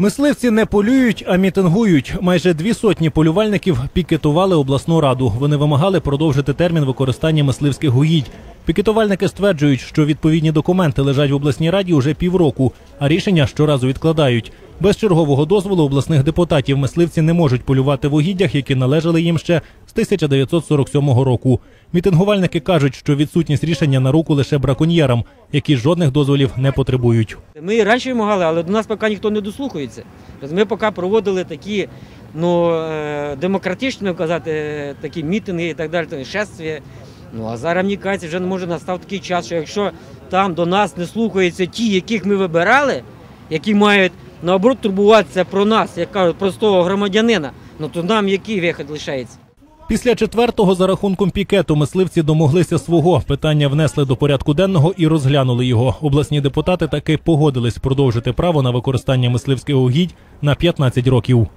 Мисливці не полюють, а мітингують. Майже дві сотні полювальників пікетували обласну раду. Вони вимагали продовжити термін використання мисливських угідь. Пікетувальники стверджують, що відповідні документи лежать в обласній раді уже півроку, а рішення щоразу відкладають. Без чергового дозволу обласних депутатів мисливці не можуть полювати в угіддях, які належали їм ще з 1947 року. Мітингувальники кажуть, що відсутність рішення на руку лише браконьєрам, які жодних дозволів не потребують. Ми і раніше вимагали, але до нас поки ніхто не дослухається. Тобто Ми поки проводили такі ну, е, демократично казати, е, такі мітинги і так далі, то шествия. Ну а зараз мені кажеться, вже може настав такий час, що якщо там до нас не слухаються ті, яких ми вибирали, які мають наоборот турбуватися про нас, як кажуть, простого громадянина, ну то нам який вихід лишається? Після четвертого за рахунком пікету мисливці домоглися свого. Питання внесли до порядку денного і розглянули його. Обласні депутати таки погодились продовжити право на використання мисливських угідь на 15 років.